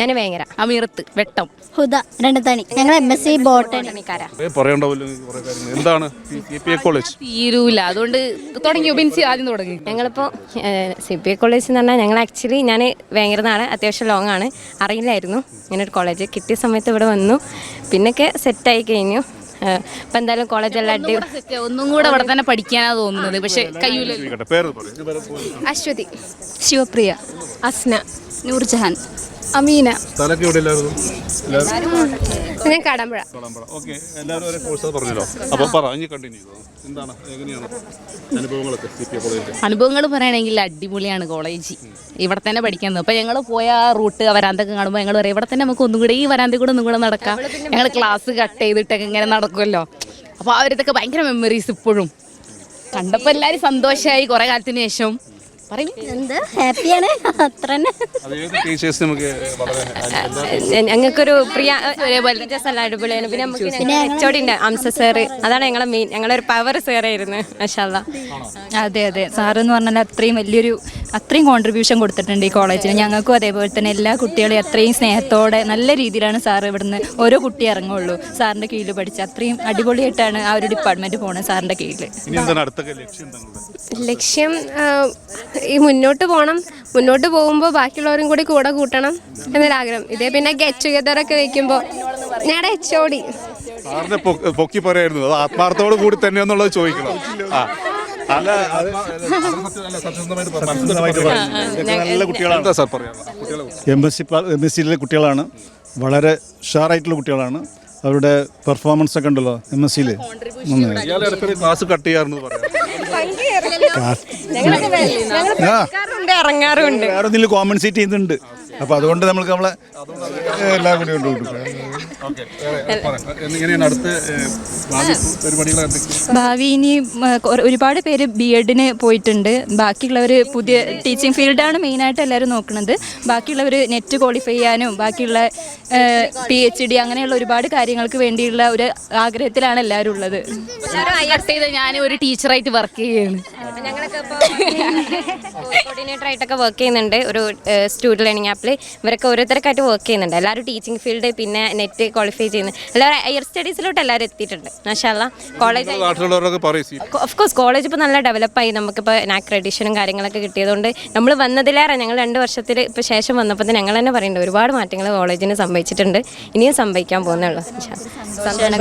ഞാൻ വേങ്ങര. അമീർത്ത് വെട്ടം. ഹുദ രണ്ടത്താണി ഞങ്ങൾ എം എസ് സി ബോട്ടണി പണിക്കാരാ കുറേ കുറേ കാര്യങ്ങൾ എന്താണ് കോളേജ്? തീരൂല. അതുകൊണ്ട് തുടങ്ങിയോ ബിൻസി ആദ്യം തുടങ്ങി. ഞങ്ങളിപ്പോ സി പി എ കോളേജ് എന്ന് പറഞ്ഞാൽ ഞങ്ങൾ ആക്ച്വലി ഞാൻ വേങ്ങരന്നാണ് അത്യാവശ്യം ലോങ് ആണ്. അറിയില്ലായിരുന്നു. ഇങ്ങനെ ഒരു കോളേജ് കിട്ടിയ സമയത്ത് ഇവിടെ വന്നു. പിന്നൊക്കെ സെറ്റായി കഴിഞ്ഞു. ഇപ്പൊ എന്തായാലും കോളേജെല്ലാം അടി ഒന്നും കൂടെ അവിടെ തന്നെ പഠിക്കാനാ തോന്നുന്നത്. പക്ഷെ കയ്യൂല. അശ്വതി. ശിവപ്രിയ. അസ്ന. നൂർജഹാൻ. അമീന. സ്ഥലമൊക്കെ ഞാൻ കടമ്പുഴ. ഓക്കെ. എല്ലാവരും ഒരേ കോഴ്സ് പറഞ്ഞല്ലോ. അപ്പോൾ പറ ഇനി കണ്ടിന്യൂ ചെയ്തോ? എന്താണ്? എങ്ങനെയാണ് അനുഭവങ്ങളൊക്കെ സി പി ഐ കോളേജിന്റെ അനുഭവങ്ങൾ പറയുകയാണെങ്കിൽ അടിപൊളിയാണ് കോളേജ്. ഇവിടെ തന്നെ പഠിക്കാൻ അപ്പൊ ഞങ്ങൾ പോയ ആ റൂട്ട് വരാന്തൊക്കെ കാണുമ്പോൾ ഞങ്ങൾ പറയും ഇവിടെ തന്നെ നമുക്ക് ഒന്നും കൂടെ ഈ വരാന്തി കൂടെ ഒന്നും കൂടെ നടക്കാം. ഞങ്ങൾ ക്ലാസ് കട്ട് ചെയ്തിട്ടൊക്കെ ഇങ്ങനെ നടക്കുമല്ലോ അപ്പോൾ അവരിതൊക്കെ ഭയങ്കര മെമ്മറീസ് ഇപ്പോഴും. കണ്ടപ്പോൾ എല്ലാവരും സന്തോഷമായി കുറേ കാലത്തിന് ശേഷം. പറയും. എന്ത്? ഹാപ്പിയാണ്? അത്ര ഞങ്ങൾക്കൊരു പ്രിയ ഒരേപോലെ ടീച്ചേഴ്സ് എല്ലാം അടിപൊളിയാണ്. പിന്നെ നമുക്ക് എച്ച് ഒ അംസ സാറ് അതാണ് ഞങ്ങളെ മെയിൻ ഞങ്ങളൊരു പവർ സാറായിരുന്നു മഷാല്ല അതെ അതെ. സാറ് എന്ന് പറഞ്ഞാൽ അത്രയും വലിയൊരു അത്രയും കോൺട്രിബ്യൂഷൻ കൊടുത്തിട്ടുണ്ട് ഈ കോളേജിന് ഞങ്ങൾക്കും അതേപോലെ തന്നെ എല്ലാ കുട്ടികളെയും അത്രയും സ്നേഹത്തോടെ നല്ല രീതിയിലാണ് സാറ് ഇവിടുന്ന് ഓരോ കുട്ടി ഇറങ്ങുള്ളൂ. സാറിന്റെ കീഴിൽ പഠിച്ച് അത്രയും അടിപൊളിയായിട്ടാണ് ആ ഒരു ഡിപ്പാർട്ട്മെന്റ് പോകുന്നത് സാറിന്റെ കീഴിൽ ലക്ഷ്യം ഈ മുന്നോട്ട് പോകണം മുന്നോട്ട് പോകുമ്പോൾ ബാക്കിയുള്ളവരും കൂടി കൂടെ കൂട്ടണം എന്നൊരാഗ്രഹം. ഇതേ പിന്നെ ഗെറ്റ് ടുഗദർ ഒക്കെ വെക്കുമ്പോൾ ഞങ്ങളുടെ എച്ച് ഒ ഡി സാറിനെ പൊക്കി പറയായിരുന്നു. അത് ആത്മാർത്ഥത്തോട് കൂടി തന്നെ എന്നുള്ളത് ചോദിക്കണം. ആ. അല്ല. നല്ല കുട്ടികളാണ്. എന്താ സാർ പറയാം? M S C M S സിയിലെ കുട്ടികളാണ്. വളരെ ഷാറായിട്ടുള്ള കുട്ടികളാണ്. അവരുടെ പെർഫോമൻസ് ഒക്കെ ഉണ്ടല്ലോ എം എസ് സിയിൽ ക്ലാസ് കട്ട് ചെയ്യാറുണ്ട് പറയാം. ഇറങ്ങാറുണ്ട് ഇറങ്ങാറുണ്ട്. വേറെ കോമൺ കോമ്പൻസേറ്റ് ചെയ്യുന്നുണ്ട്. അപ്പോൾ അതുകൊണ്ട് നമ്മൾക്ക് നമ്മളെ എല്ലാം കൂടി കൊണ്ട് ഭാവി ഇനി ഒരുപാട് പേര് ബി എഡിന് പോയിട്ടുണ്ട്. ബാക്കിയുള്ളവർ പുതിയ ടീച്ചിങ് ഫീൽഡാണ് മെയിനായിട്ട് എല്ലാവരും നോക്കുന്നത് ബാക്കിയുള്ളവർ നെറ്റ് ക്വാളിഫൈ ചെയ്യാനും ബാക്കിയുള്ള പി എച്ച് ഡി അങ്ങനെയുള്ള ഒരുപാട് കാര്യങ്ങൾക്ക് വേണ്ടിയുള്ള ഒരു ആഗ്രഹത്തിലാണ് എല്ലാവരും ഉള്ളത്. കട്ട് ചെയ്ത് ഞാൻ ഒരു ടീച്ചറായിട്ട് വർക്ക് ചെയ്യുകയാണ് ഞങ്ങളൊക്കെ കോർഡിനേറ്റർ ആയിട്ടൊക്കെ വർക്ക് ചെയ്യുന്നുണ്ട്. ഒരു സ്റ്റുഡന്റ് ലേണിംഗ് ആപ്പിൽ ഇവരൊക്കെ ഓരോരുത്തർക്കായിട്ട് വർക്ക് ചെയ്യുന്നുണ്ട്. എല്ലാവരും ടീച്ചിങ് ഫീൽഡ് പിന്നെ നെറ്റ് ക്വാളിഫൈ ചെയ്യുന്നു. എല്ലാവരും ഹയർ സ്റ്റഡീസിലോട്ട് എല്ലാവരും എത്തിയിട്ടുണ്ട്. മാഷാല്ല കോളേജ് ഓഫ് കോഴ്സ് കോളേജ് ഇപ്പോൾ നല്ല ഡെവലപ്പായി നമുക്കിപ്പോൾ അക്രഡീഷനും കാര്യങ്ങളൊക്കെ കിട്ടിയതുകൊണ്ട് നമ്മൾ വന്നതിലേറെ ഞങ്ങൾ രണ്ട് വർഷത്തിൽ ഇപ്പോൾ ശേഷം വന്നപ്പോൾ തന്നെ ഞങ്ങൾ തന്നെ പറയുന്നുണ്ട് ഒരുപാട് മാറ്റങ്ങൾ കോളേജിന് സംഭവിച്ചിട്ടുണ്ട്. ഇനിയും സംഭവിക്കാൻ പോകുന്നുള്ളൂ.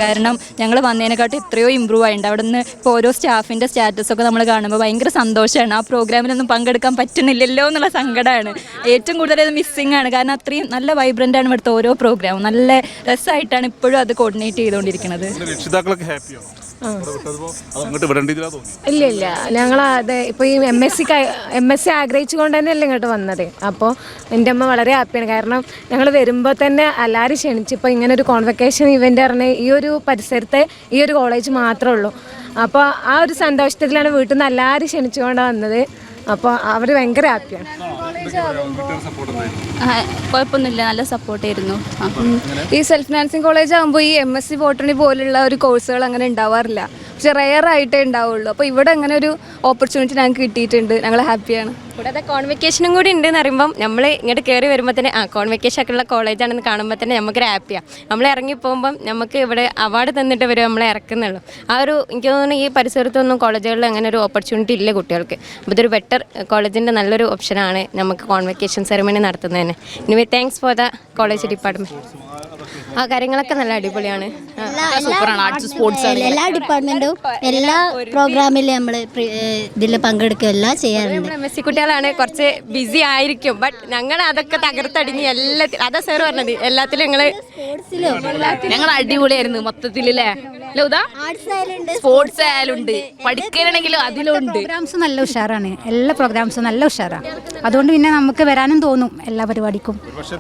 കാരണം ഞങ്ങൾ വന്നതിനെക്കാട്ടും എത്രയോ ഇമ്പ്രൂവ് ആയിട്ടുണ്ട്. അവിടെ നിന്ന് ഇപ്പോൾ ഓരോ സ്റ്റാഫിന്റെ സ്റ്റാറ്റസ് ഒക്കെ നമ്മൾ കാണുമ്പോൾ ഭയങ്കര സന്തോഷമാണ് ആ പ്രോഗ്രാമിലൊന്നും പങ്കെടുക്കാൻ പറ്റുന്നില്ലല്ലോ എന്നുള്ള സങ്കടമാണ് ഏറ്റവും കൂടുതൽ അത് മിസ്സിംഗ് ആണ്. കാരണം അത്രയും നല്ല വൈബ്രന്റ് ആണ് ഇവിടുത്തെ ഓരോ പ്രോഗ്രാമും നല്ല രസമായിട്ടാണ് ഇപ്പോഴും അത് കോർഡിനേറ്റ് ചെയ്തുകൊണ്ടിരിക്കുന്നത്. രക്ഷിതാക്കളൊക്കെ ഹാപ്പിയാണോ ഇല്ല ഇല്ല. ഞങ്ങൾ അതെ ഇപ്പൊ ഈ M S C M S C ആഗ്രഹിച്ചുകൊണ്ട് തന്നെയല്ലേ ഇങ്ങോട്ട് വന്നത്. അപ്പോൾ എന്റെ അമ്മ വളരെ ഹാപ്പിയാണ് കാരണം ഞങ്ങൾ വരുമ്പോൾ തന്നെ എല്ലാവരും ക്ഷണിച്ചു ഇപ്പോൾ ഇങ്ങനെ ഒരു കോൺവെക്കേഷൻ ഇവന്റ് പറഞ്ഞ ഈ ഒരു പരിസരത്തെ ഈ ഒരു കോളേജ് മാത്രമേ ഉള്ളൂ. അപ്പോൾ ആ ഒരു സന്തോഷത്തിലാണ് വീട്ടിൽ നിന്ന് എല്ലാവരും ക്ഷണിച്ചുകൊണ്ടാണ് വന്നത്. അപ്പോൾ അവർ ഭയങ്കര ഹാപ്പിയാണ് കുഴപ്പമൊന്നുമില്ല. നല്ല സപ്പോർട്ടായിരുന്നു ഈ സെൽഫ് ഫിനാൻസിങ് കോളേജ് ആകുമ്പോൾ ഈ എം എസ് സി ബോട്ടണി പോലുള്ള ഒരു കോഴ്സുകൾ അങ്ങനെ ഉണ്ടാവാറില്ല. പക്ഷെ റെയർ ആയിട്ടേ ഉണ്ടാവുള്ളൂ. അപ്പോൾ ഇവിടെ അങ്ങനെ ഒരു ഓപ്പർച്യൂണിറ്റി ഞങ്ങൾക്ക് കിട്ടിയിട്ടുണ്ട്. ഞങ്ങൾ ഹാപ്പിയാണ് കൂടാതെ കോൺവെക്കേഷനും കൂടി ഉണ്ട് എന്ന് പറയുമ്പം നമ്മൾ ഇങ്ങോട്ട് കയറി വരുമ്പോൾ തന്നെ ആ കോൺവെക്കേഷൻ ഒക്കെ ഉള്ള കോളേജാണെന്ന് കാണുമ്പോൾ തന്നെ നമുക്കൊരു ഹാപ്പിയാണ് നമ്മൾ ഇറങ്ങി പോകുമ്പം നമുക്ക് ഇവിടെ അവാർഡ് തന്നിട്ട് വരും നമ്മളെ ഇറക്കുന്നുള്ളൂ. ആ ഒരു എനിക്ക് തോന്നുന്നു ഈ പരിസരത്തൊന്നും കോളേജുകളിൽ അങ്ങനെ ഒരു ഓപ്പർച്യൂണിറ്റി ഇല്ല കുട്ടികൾക്ക്. അപ്പോൾ ഇതൊരു ബെറ്റർ കോളേജിന്റെ നല്ലൊരു ഓപ്ഷനാണ് നമുക്ക് കോൺവെക്കേഷൻ സെറമണി നടത്തുന്നതിന്. ഇനി thanks for the college department ആ കാര്യങ്ങളൊക്കെ നല്ല അടിപൊളിയാണ്. സൂപ്പറാണ്. ആർട്സ് സ്പോർട്സ് എല്ലാ ഡിപ്പാർട്ട്മെന്റും എല്ലാ പ്രോഗ്രാമിലും നമ്മൾ ഇതിൽ പങ്കെടുക്കുക എല്ലാം ചെയ്യാറുണ്ട്. മെസ്സി എം എസ് സി കുട്ടികളാണ് കുറച്ച് ബിസി ആയിരിക്കും. ബട്ട് ഞങ്ങൾ അതൊക്കെ തകർത്തടിഞ്ഞ് എല്ലാ അതാ സാർ പറഞ്ഞത്. എല്ലാത്തിലും ഞങ്ങൾ ഞങ്ങൾ അടിപൊളിയായിരുന്നു മൊത്തത്തിലല്ലേ? സ്പോർട്സ് ആയാലുണ്ട്. അതിലുണ്ട്. പ്രോഗ്രാംസ് നല്ല ഉഷാറാണ്. എല്ലാ പ്രോഗ്രാംസും നല്ല ഉഷാറാണ്. അതുകൊണ്ട് പിന്നെ നമുക്ക് വരാനും തോന്നും എല്ലാ പരിപാടിക്കും. പക്ഷേ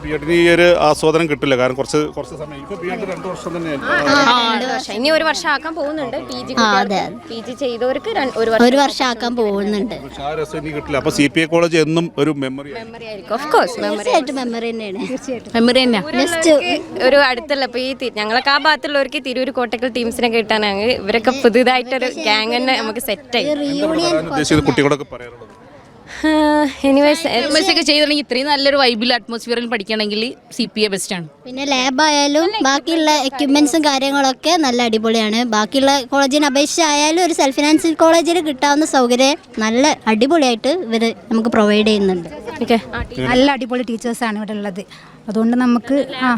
ആസ്വാദനം കിട്ടില്ല. കാരണം കുറച്ച് കുറച്ച് ഇനി ഒരു വർഷം. ആക്കാൻ പോകുന്നുണ്ട്. പി ജി ആ, പി ജി ചെയ്തവർക്ക് ഒരു വർഷം ഒരു വർഷം ആക്കാൻ പോകുന്നുണ്ട്. പക്ഷേ ഇനി കിട്ടില്ല. അപ്പോൾ സി പി ഐ കോളേജ് എന്നും ഒരു മെമ്മറി മെമ്മറി ആയിരിക്കും. ഓഫ് കോഴ്സ് മെമ്മറി തീർച്ചയായിട്ടും മെമ്മറി തന്നെയാണ്. ഒരു അടുത്തുള്ള ഇപ്പോൾ ഈ ഞങ്ങളൊക്കെ ആ ഭാഗത്തുള്ളവർക്ക് തിരൂർ കോട്ടക്കൽ ടീംസിനെ കിട്ടാനാണ് ഇവരൊക്കെ പുതുതായിട്ടൊരു ഗ്യാങ് തന്നെ നമുക്ക് സെറ്റ് ആയി. ഉദ്ദേശിച്ചത് കുട്ടികളൊക്കെ പറയാറുള്ളത് എനിവേസ് എം എസ് ഒക്കെ ചെയ്തിട്ടുണ്ടെങ്കിൽ ഇത്രയും നല്ലൊരു വൈബിൽ അറ്റ്മോസ്ഫിയറിൽ പഠിക്കണമെങ്കിൽ സി പി എ ബെസ്റ്റ് ആണ്. പിന്നെ ലാബായാലും ബാക്കിയുള്ള എക്യുപ്മെന്റ്സും കാര്യങ്ങളൊക്കെ നല്ല അടിപൊളിയാണ്. ബാക്കിയുള്ള കോളേജിനെ അപേക്ഷിച്ചായാലും ഒരു സെൽഫ് ഫിനാൻസ് കോളേജിൽ കിട്ടാവുന്ന സൗകര്യം നല്ല അടിപൊളിയായിട്ട് ഇവർ നമുക്ക് പ്രൊവൈഡ് ചെയ്യുന്നുണ്ട്. ഓക്കെ നല്ല അടിപൊളി ടീച്ചേഴ്സാണ് ഇവിടെ ഉള്ളത്. അതുകൊണ്ട് നമുക്ക് ആ.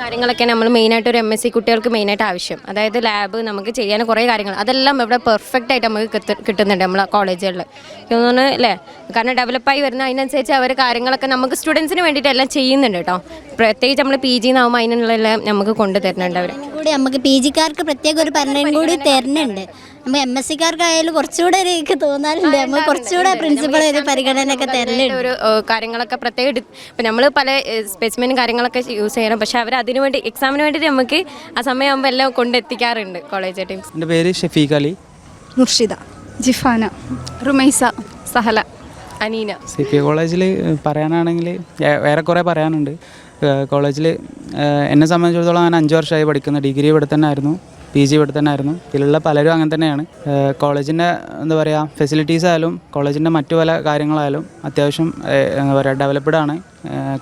കാര്യങ്ങളൊക്കെ നമ്മൾ മെയിനായിട്ട് ഒരു എം എസ് സി കുട്ടികൾക്ക് മെയിനായിട്ട് ആവശ്യം. അതായത് ലാബ് നമുക്ക് ചെയ്യാൻ കുറേ കാര്യങ്ങൾ. അതെല്ലാം ഇവിടെ പെർഫെക്റ്റ് ആയിട്ട് നമുക്ക് കിട്ട- കിട്ടുന്നുണ്ട് നമ്മളെ കോളേജുകളിൽ തോന്നുന്നു അല്ലേ കാരണം ഡെവലപ്പായി വരുന്ന അതിനനുസരിച്ച് അവർ കാര്യങ്ങളൊക്കെ നമുക്ക് സ്റ്റുഡൻസിന് വേണ്ടിയിട്ട് എല്ലാം ചെയ്യുന്നുണ്ട് കേട്ടോ പ്രത്യേകിച്ച് നമ്മൾ പി ജി എന്നാകുമ്പോൾ അതിനുള്ളതെല്ലാം നമുക്ക് കൊണ്ടു തരുന്നുണ്ട് അവർ കൂടി നമുക്ക് പി ജിക്കാർക്ക് പ്രത്യേക ഒരു പരിണയം കൂടി തരുന്നുണ്ട്. നമ്മൾ എം എസ് സിക്കാർക്കായാലും കുറച്ചുകൂടെ ഒരു എനിക്ക് തോന്നാറുണ്ട്. നമ്മൾ കുറച്ചുകൂടെ പ്രിൻസിപ്പൾ ഒരു പരിഗണനയൊക്കെ തരലുണ്ട് ഒരു കാര്യങ്ങളൊക്കെ പ്രത്യേകം ഇപ്പം നമ്മൾ പല സ്പെസിമെനും കാര്യങ്ങളൊക്കെ യൂസ് ചെയ്യണം. പക്ഷെ അവർ അതിനു വേണ്ടി എക്സാമിന് വേണ്ടിയിട്ട് നമുക്ക് ആ സമയമാകുമ്പോൾ എല്ലാം കൊണ്ടെത്തിക്കാറുണ്ട് കോളേജ് ടീംസ് എന്റെ പേര് ഷഫീഖ് അലി. മുർഷിദ ജിഫാന റുമൈസ സഹല അനീന. സി പി കോളേജിൽ പറയാനാണെങ്കിൽ വേറെ കുറേ പറയാനുണ്ട്. കോളേജിൽ എന്നെ സംബന്ധിച്ചിടത്തോളം ഞാൻ അഞ്ച് വർഷമായി പഠിക്കുന്ന ഡിഗ്രി ഇവിടെ തന്നെ ആയിരുന്നു. പി ജി ഇവിടെ തന്നെ ആയിരുന്നു. ഇതിലുള്ള പലരും അങ്ങനെ തന്നെയാണ്. കോളേജിന്റെ എന്താ പറയുക ഫെസിലിറ്റീസ് ആയാലും കോളേജിന്റെ മറ്റു പല കാര്യങ്ങളായാലും അത്യാവശ്യം എന്താ പറയുക ഡെവലപ്ഡ് ആണ്.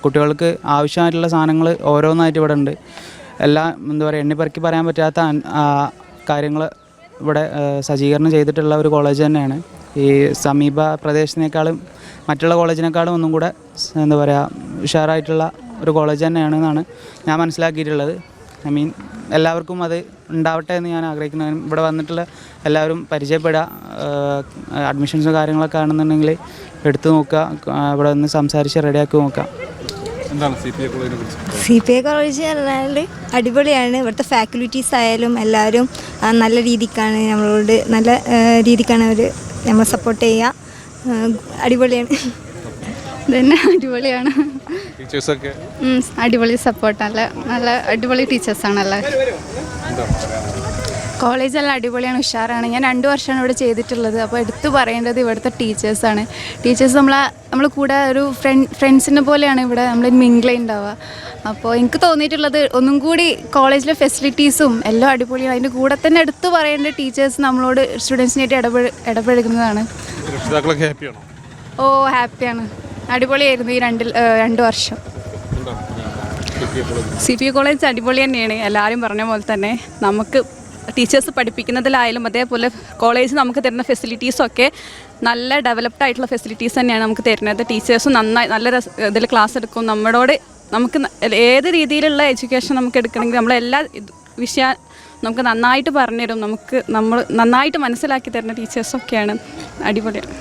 കുട്ടികൾക്ക് ആവശ്യമായിട്ടുള്ള സാധനങ്ങൾ ഓരോന്നായിട്ട് ഇവിടെ ഉണ്ട്. എല്ലാം എന്താ പറയുക എണ്ണിപ്പറക്കി പറയാൻ പറ്റാത്ത കാര്യങ്ങൾ ഇവിടെ സജ്ജീകരണം ചെയ്തിട്ടുള്ള ഒരു കോളേജ് തന്നെയാണ്. ഈ സമീപ പ്രദേശത്തിനേക്കാളും മറ്റുള്ള കോളേജിനേക്കാളും ഒന്നും കൂടെ എന്താ പറയുക ഉഷാറായിട്ടുള്ള ഒരു കോളേജ് തന്നെയാണ് എന്നാണ് ഞാൻ മനസ്സിലാക്കിയിട്ടുള്ളത്. ഐ മീൻ എല്ലാവർക്കും അത് ഉണ്ടാവട്ടെ എന്ന് ഞാൻ ആഗ്രഹിക്കുന്നു. ഇവിടെ വന്നിട്ടുള്ള എല്ലാവരും പരിചയപ്പെടുക. അഡ്മിഷൻസും കാര്യങ്ങളൊക്കെ ആണെന്നുണ്ടെങ്കിൽ എടുത്തു നോക്കുക. ഇവിടെ നിന്ന് സംസാരിച്ച് റെഡിയാക്കി നോക്കാം എന്താണ് സി പി ഐ കോളേജിനെ സി പി ഐ കോളേജ് പറഞ്ഞാൽ അടിപൊളിയാണ്. ഇവിടുത്തെ ഫാക്കൽറ്റീസ് ആയാലും എല്ലാവരും നല്ല രീതിക്കാണ് നമ്മളോട് നല്ല രീതിക്കാണ് അവർ നമ്മളെ സപ്പോർട്ട് ചെയ്യുക. അടിപൊളിയാണ്. ഇതന്നെ അടിപൊളിയാണ്. ടീച്ചേഴ്സൊക്കെ? അടിപൊളി സപ്പോർട്ട് നല്ല നല്ല അടിപൊളി ടീച്ചേഴ്സാണല്ലേ കോളേജെല്ലാം അടിപൊളിയാണ് ഉഷാറാണ്. ഞാൻ രണ്ട് വർഷമാണ് ഇവിടെ ചെയ്തിട്ടുള്ളത്. അപ്പോൾ എടുത്തു പറയേണ്ടത് ഇവിടുത്തെ ടീച്ചേഴ്സാണ് ടീച്ചേഴ്സ് നമ്മളെ നമ്മൾ കൂടെ ഒരു ഫ്രണ്ട് ഫ്രണ്ട്സിനെ പോലെയാണ് ഇവിടെ നമ്മൾ മിങ്കിളെ ഉണ്ടാവുക. അപ്പോൾ എനിക്ക് തോന്നിയിട്ടുള്ളത് ഒന്നും കൂടി കോളേജിലെ ഫെസിലിറ്റീസും എല്ലാം അടിപൊളിയാണ്. അതിന്റെ കൂടെ തന്നെ എടുത്തു പറയേണ്ട ടീച്ചേഴ്സ് നമ്മളോട് സ്റ്റുഡൻസിനായിട്ട് ഇടപെ ഹാപ്പിയാണോ ഓ ഹാപ്പിയാണ് അടിപൊളിയായിരുന്നു ഈ രണ്ട് രണ്ട് വർഷം. സി പി കോളേജ് അടിപൊളി തന്നെയാണ്. എല്ലാവരും പറഞ്ഞ പോലെ തന്നെ നമുക്ക് ടീച്ചേഴ്സ് പഠിപ്പിക്കുന്നതിലായാലും അതേപോലെ കോളേജ് നമുക്ക് തരുന്ന ഫെസിലിറ്റീസൊക്കെ നല്ല ഡെവലപ്ഡ് ആയിട്ടുള്ള ഫെസിലിറ്റീസ് തന്നെയാണ് നമുക്ക് തരുന്നത്. ടീച്ചേഴ്സും നന്നായി നല്ല ഇതിൽ ക്ലാസ് എടുക്കും. നമ്മളോട് നമുക്ക് ഏത് രീതിയിലുള്ള എഡ്യൂക്കേഷൻ നമുക്ക് എടുക്കണമെങ്കിൽ നമ്മളെല്ലാ വിഷയ നമുക്ക് നന്നായിട്ട് പറഞ്ഞുതരും. നമുക്ക് നമ്മൾ നന്നായിട്ട് മനസ്സിലാക്കി തരുന്ന ടീച്ചേഴ്സൊക്കെയാണ് അടിപൊളിയാണ്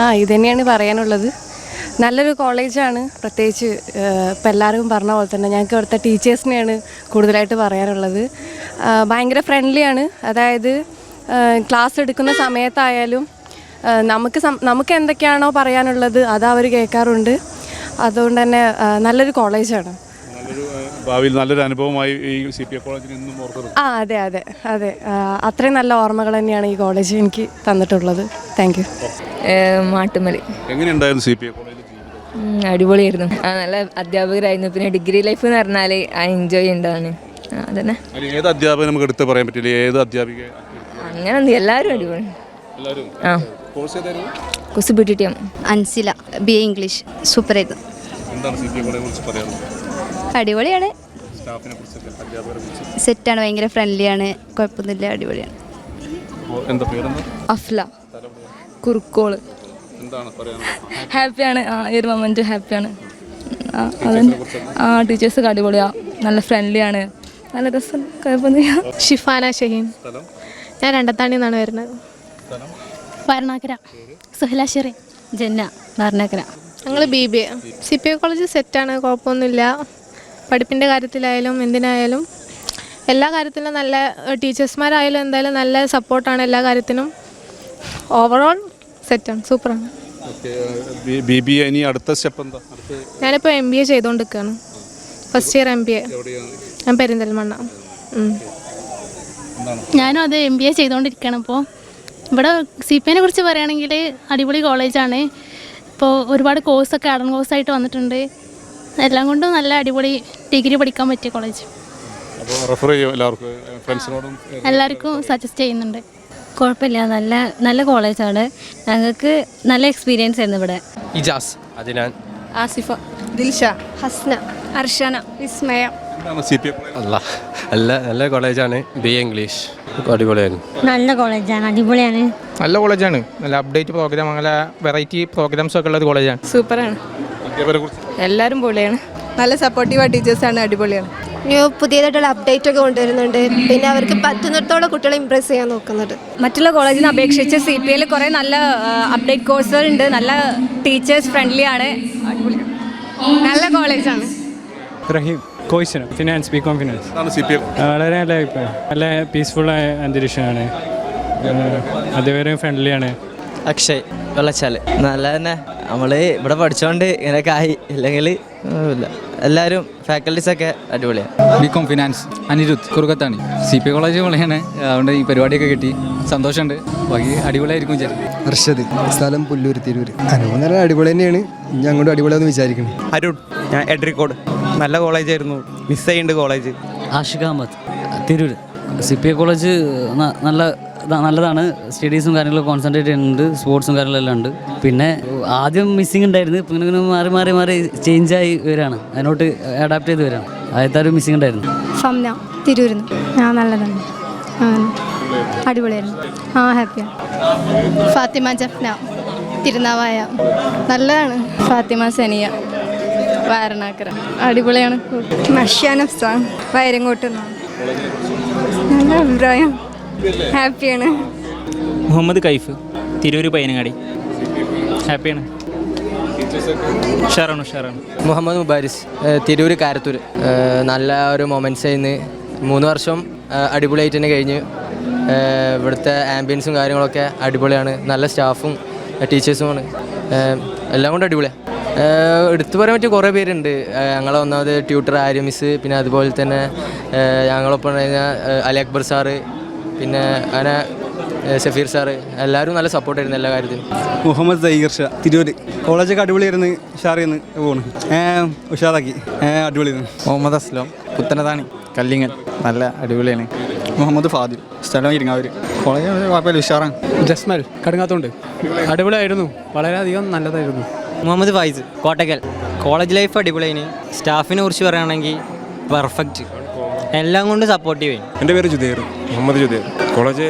ആ ഇത് തന്നെയാണ് പറയാനുള്ളത്. നല്ലൊരു കോളേജാണ്. പ്രത്യേകിച്ച് ഇപ്പം എല്ലാവരും പറഞ്ഞ പോലെ തന്നെ ഞങ്ങൾക്ക് ഇവിടുത്തെ ടീച്ചേഴ്സിനെയാണ് കൂടുതലായിട്ട് പറയാനുള്ളത്. ഭയങ്കര ഫ്രണ്ട്ലിയാണ് അതായത് ക്ലാസ് എടുക്കുന്ന സമയത്തായാലും നമുക്ക് നമുക്ക് എന്തൊക്കെയാണോ പറയാനുള്ളത് അത് അവർ കേൾക്കാറുണ്ട്. അതുകൊണ്ട് തന്നെ നല്ലൊരു കോളേജാണ്. ഭാവിയിൽ നല്ലൊരു അനുഭവമായി ഈ സി പി എ ഓർത്തത്. ആ അതെ അതെ അതെ. അത്രയും നല്ല ഓർമ്മകൾ തന്നെയാണ് ഈ കോളേജ് എനിക്ക് തന്നിട്ടുള്ളത്. താങ്ക് യു മാട്ടുമലി. എങ്ങനെയുണ്ടായിരുന്നു സി പി എ കോളേജ് ജീവിതം? അടിപൊളിയായിരുന്നു. നല്ല അധ്യാപകരായിരുന്നു. പിന്നെ ഡിഗ്രി ലൈഫ് എന്ന് പറഞ്ഞാൽ ആ എൻജോയ് ഉണ്ടാണ് അതന്നെ. ഏത് അധ്യാപകൻ നമുക്ക് എടുത്ത് പറയാൻ പറ്റില്ല? ഏത് അധ്യാപിക? അങ്ങനെ എല്ലാവരും അടിപൊളി. എല്ലാവരും? ആ. Course T T M Ansila B A English സൂപ്പറായിരുന്നു അടിപൊളിയാണ്. സ്റ്റാഫിനെ കുറിച്ചൊക്കെ അധ്യാപകരെ കുറിച്ച്. സെറ്റാണ് ഭയങ്കര ഫ്രണ്ട്ലിയാണ് കുഴപ്പമൊന്നുമില്ല അടിപൊളിയാണ്. എന്താ പേരെന്താ? അഫ്ല. കുറുക്കോൾ. എന്താണ് പറയാനുള്ളത്? ഹാപ്പിയാണ് ആ ഈ ഒരു മൊമെന്റ് ഹാപ്പിയാണ്. ആ ടീച്ചേഴ്സ് ആ ടീച്ചേഴ്സൊക്കെ അടിപൊളിയാണ് നല്ല ഫ്രണ്ട്ലിയാണ്. നല്ല രസം കുഴപ്പമൊന്നുമില്ല. ഷിഫാന ഷഹീൻ സ്ഥലം? ഞാൻ രണ്ടത്താണി നിന്നാണ് വരുന്നത്. സ്ഥലം? വരണാക്കര സുഹലാശ്വറി ജന്ന വരണാക്കര ഞങ്ങൾ B B A. C P I college സെറ്റാണ് കുഴപ്പമൊന്നുമില്ല. പഠിപ്പിന്റെ കാര്യത്തിലായാലും എന്തിനായാലും എല്ലാ കാര്യത്തിലും നല്ല ടീച്ചേഴ്സ്മാരായാലും എന്തായാലും നല്ല സപ്പോർട്ടാണ് എല്ലാ കാര്യത്തിനും. ഓവറോൾ സെറ്റാണ് സൂപ്പറാണ്. ഓക്കെ ബി ബി എ ഇനി അടുത്ത സ്റ്റെപ്പ് എന്താ? അടുത്ത ഞാനിപ്പോൾ എം ബി എ ചെയ്തുകൊണ്ടിരിക്കുകയാണ് first year M B A ഞാൻ പെരിന്തൽമണ്ണ. ഞാനും അത് എം ബി എ ചെയ്തുകൊണ്ടിരിക്കുകയാണ് ഇപ്പോൾ ഇവിടെ സി പി എനെ കുറിച്ച് പറയുകയാണെങ്കിൽ അടിപൊളി കോളേജാണ് ഇപ്പോൾ ഒരുപാട് കോഴ്സൊക്കെ അഡൻ കോഴ്സായിട്ട് വന്നിട്ടുണ്ട്. എല്ലാം കൊണ്ടും നല്ല അടിപൊളി ഡിഗ്രി പഠിക്കാൻ പറ്റിയ കോളേജ് അപ്പോൾ റെഫർ ചെയ്യും എല്ലാവർക്കും ഫ്രണ്ട്സിനോടും എല്ലാവർക്കും സജസ്റ്റ് ചെയ്യുന്നുണ്ട്. കുഴപ്പമില്ല നല്ല നല്ല കോളേജാണ് ഞങ്ങൾക്ക് നല്ല എക്സ്പീരിയൻസ് ആയിരുന്നു ഇവിടെ. ഇജാസ് അതിനാൻ ആസിഫ. ദിൽഷ. ഹസ്ന. അർഷന. വിസ്മയ. അല്ല നല്ല നല്ല കോളേജാണ് ബി ഇംഗ്ലീഷ് അടിപൊളിയാണ് നല്ല കോളേജാണ് അടിപൊളിയാണ്. നല്ല കോളേജാണ് നല്ല അപ്ഡേറ്റ് പ്രോഗ്രാം അങ്ങനെ വെറൈറ്റി പ്രോഗ്രാംസ് ഒക്കെ ഉള്ള കോളേജാണ് സൂപ്പറാണ്. എല്ലാവരും പൊളിയാണ്. നല്ല സപ്പോർട്ടീവ് ടീച്ചേഴ്സാണ് അടിപൊളിയാണ്. ന്യൂ പുതിയതായിട്ടുള്ള അപ്ഡേറ്റ് ഒക്കെ കൊണ്ടുവരുന്നുണ്ട്. പിന്നെ അവർക്ക് പറ്റുന്നിടത്തോളം കുട്ടികളെ ഇമ്പ്രസ് ചെയ്യാൻ നോക്കുന്നുണ്ട് മറ്റുള്ള കോളേജിനെ അപേക്ഷിച്ച് സി പി എൽ കുറേ നല്ല അപ്ഡേറ്റ് കോഴ്സുകൾ ഉണ്ട് നല്ല ടീച്ചേഴ്സ് ഫ്രണ്ട്ലി ആണ്. നല്ല കോളേജാണ് റഹീം കോഴ്സിന് ഫിനാൻസ് ബി കോം ഫിനാൻസ് വളരെ നല്ല അഭിപ്രായം. നല്ല പീസ്ഫുള്ളായ അന്തരീക്ഷമാണ്. അതേവരെ ഫ്രണ്ട്ലിയാണ് അക്ഷയ് വെള്ളച്ചാൽ. നല്ല തന്നെ നമ്മൾ ഇവിടെ പഠിച്ചോണ്ട് ഇങ്ങനെയൊക്കെ ആയി. ഇല്ലെങ്കിൽ എല്ലാവരും ഫാക്കൽറ്റീസ് ഒക്കെ അടിപൊളിയാണ് ബി കോം ഫിനാൻസ് അനിരുദ്ധ് കുറുക്കത്താണ് സി പി കോളേജ് പൊളിയാണ്. അതുകൊണ്ട് ഈ പരിപാടിയൊക്കെ കിട്ടി. സന്തോഷമുണ്ട്. ബാക്കി അടിപൊളിയായിരിക്കും വിചാരിക്കും. ഹർഷദ് സ്ഥലം പുല്ലൂർ തിരൂർ അനുഭവം നല്ല അടിപൊളി തന്നെയാണ്. ഞാൻ അങ്ങോട്ട് അടിപൊളിയാന്ന് വിചാരിക്കുന്നു. അരുൺ ഞാൻ എഡ്രിക്കോട്. നല്ല കോളേജായിരുന്നു മിസ് ചെയ്യുന്നുണ്ട് college Ashiq Ahammed Tirur C P A college നല്ല നല്ലതാണ്. സ്റ്റഡീസും കാര്യങ്ങളൊക്കെ കോൺസെൻട്രേറ്റ് ചെയ്യുന്നുണ്ട് സ്പോർട്സും കാര്യങ്ങളെല്ലാം ഉണ്ട്. പിന്നെ ആദ്യം മിസ്സിങ് ഉണ്ടായിരുന്നു. ഇപ്പം ഇങ്ങനെ മാറി മാറി മാറി ചേഞ്ചായി വരികയാണ്. അതിനോട്ട് അഡാപ്റ്റ് ചെയ്ത് വരികയാണ്. ആദ്യത്തെ ഒരു മിസ്സിങ് ഉണ്ടായിരുന്നു. ഫംന ഞാൻ നല്ലതാണ്. അടിപൊളിയായിരുന്നു. ആ ഹാപ്പിയാണ് ഫാത്തിമ ജഫ്ന തിരുനാവായ. നല്ലതാണ്. ഫാത്തിമ സനിയ വാരണാക്കര. അടിപൊളിയാണ്. മഷ്യാനഫ്സ വയരങ്ങോട്ട് നല്ല അഭിപ്രായം. ഹാപ്പിയാണ്. മുഹമ്മദ് കൈഫ് തിരൂർ പയ്യനങ്ങാടി. ഹാപ്പിയാണ്. ഉഷാറാണ് ഉഷാറാണ്. മുഹമ്മദ് മുബാരിസ് തിരൂർ കാരത്തൂർ നല്ല ഒരു മൊമെന്റ്സ് ആയിരുന്നു. മൂന്ന് വർഷം അടിപൊളിയായിട്ട് തന്നെ കഴിഞ്ഞ്. ഇവിടുത്തെ ആംബിയൻസും കാര്യങ്ങളൊക്കെ അടിപൊളിയാണ്. നല്ല സ്റ്റാഫും ടീച്ചേഴ്സുമാണ് എല്ലാം കൊണ്ട് അടിപൊളിയാണ് എടുത്തു പറയാൻ പറ്റിയ കുറേ പേരുണ്ട്. ഞങ്ങളെ ഒന്നാമത് ട്യൂട്ടർ ആര്യ മിസ് പിന്നെ അതുപോലെ തന്നെ ഞങ്ങളൊപ്പം കഴിഞ്ഞ അലി അക്ബർ സാറ് പിന്നെ അങ്ങനെ ഷഫീർ സഫീർ സാറ് എല്ലാവരും നല്ല സപ്പോർട്ടായിരുന്നു എല്ലാ കാര്യത്തിലും മുഹമ്മദ് സൈഗർ ഷാ തിരൂർ കോളേജൊക്കെ അടിപൊളിയായിരുന്നു ഉഷാറിന്ന് പോണു. ഉഷാറാക്കി. അടിപൊളിയായിരുന്നു. മുഹമ്മദ് അസ്ലാം പുത്തനതാണി കല്ലിങ്ങൽ നല്ല അടിപൊളിയാണ്. മുഹമ്മദ് ഫാദിൽ സ്ഥലം ഇരിങ്ങാവൂർ കോളേജ് കുഴപ്പമില്ല ഉഷാറാണ്. ജസ്മൽ കടുങ്ങാത്തോണ്ട്. അടിപൊളിയായിരുന്നു വളരെയധികം നല്ലതായിരുന്നു. മുഹമ്മദ് ഫൈസ് കോട്ടക്കൽ. കോളേജ് ലൈഫ് അടിപൊളിയാണ് സ്റ്റാഫിനെ കുറിച്ച് പറയുകയാണെങ്കിൽ പെർഫെക്റ്റ് എല്ലാം കൊണ്ട് സപ്പോർട്ടീവ് എന്റെ പേര് ജുദേർ മുഹമ്മദ് ജുദേർ. കോളേജ്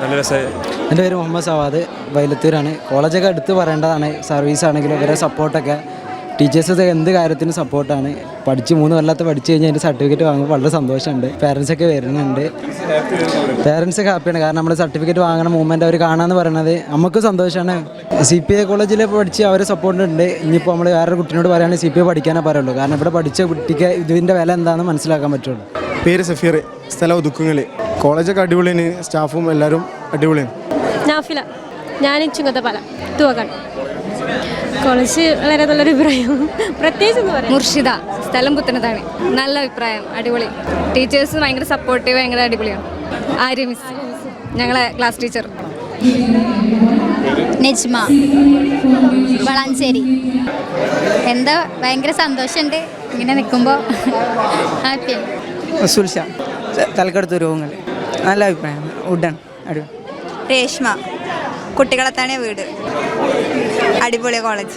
നല്ല രസമായി എന്റെ പേര് മുഹമ്മദ് സവാദ് വൈലത്തൂരാണ്. കോളേജൊക്കെ എടുത്ത് പറയേണ്ടതാണ് സർവീസ് ആണെങ്കിലും ഇവരെ സപ്പോർട്ടൊക്കെ ടീച്ചേഴ്സ് എന്ത് കാര്യത്തിനും സപ്പോർട്ടാണ്. പഠിച്ച് മൂന്ന് കൊല്ലത്ത് പഠിച്ചു കഴിഞ്ഞാൽ അതിന്റെ സർട്ടിഫിക്കറ്റ് വാങ്ങുമ്പോൾ വളരെ സന്തോഷമുണ്ട്. പേരൻസൊക്കെ വരുന്നുണ്ട്. പേരൻസൊക്കെ ഹാപ്പിയാണ്. കാരണം നമ്മൾ സർട്ടിഫിക്കറ്റ് വാങ്ങണ മൂവ്മെന്റ് അവർ കാണാമെന്ന് പറയുന്നത് നമുക്ക് സന്തോഷമാണ് സി പി ഐ കോളേജിൽ പഠിച്ച് അവരെ സപ്പോർട്ട് ഉണ്ട് ഇനിയിപ്പോൾ നമ്മൾ വേറൊരു കുട്ടീനോട് പറയുകയാണെങ്കിൽ സി പി ഐ പഠിക്കാനേ പറയുള്ളൂ. കാരണം ഇവിടെ പഠിച്ച കുട്ടിക്ക് ഇതിന്റെ വില എന്താണെന്ന് മനസ്സിലാക്കാൻ പറ്റുള്ളൂ. പേര് സഫീർ. സ്ഥലം ഒതുക്കുങ്ങൽ കോളേജൊക്കെ അടിപൊളിയാണ്. സ്റ്റാഫും എല്ലാവരും അടിപൊളിയാണ്. നാഫില. ഞാൻ ചുങ്കത്തപ്പാല തുവക്കാട്. കോളേജ് വളരെ നല്ലൊരു അഭിപ്രായം. പ്രത്യേകിച്ച് മുർഷിദ സ്ഥലം പുത്തനത്താണ് നല്ല അഭിപ്രായം അടിപൊളി. ടീച്ചേഴ്സ് ഭയങ്കര സപ്പോർട്ടീവ് ഭയങ്കര അടിപൊളിയാണ്. ആര്യ മിസ് ഞങ്ങളെ ക്ലാസ് ടീച്ചർ നെജ്മ വളാഞ്ചേരി. എന്താ ഭയങ്കര സന്തോഷമുണ്ട്. ഇങ്ങനെ നിൽക്കുമ്പോൾ ഹാപ്പി റസൂൽ ഷാ തലക്കെടുത്ത് രോഗങ്ങൾ നല്ല അഭിപ്രായം ഉടൻ അടിപൊളി. രേഷ്മ കുട്ടികളെത്താണേ വീട്. അടിപൊളി കോളേജ്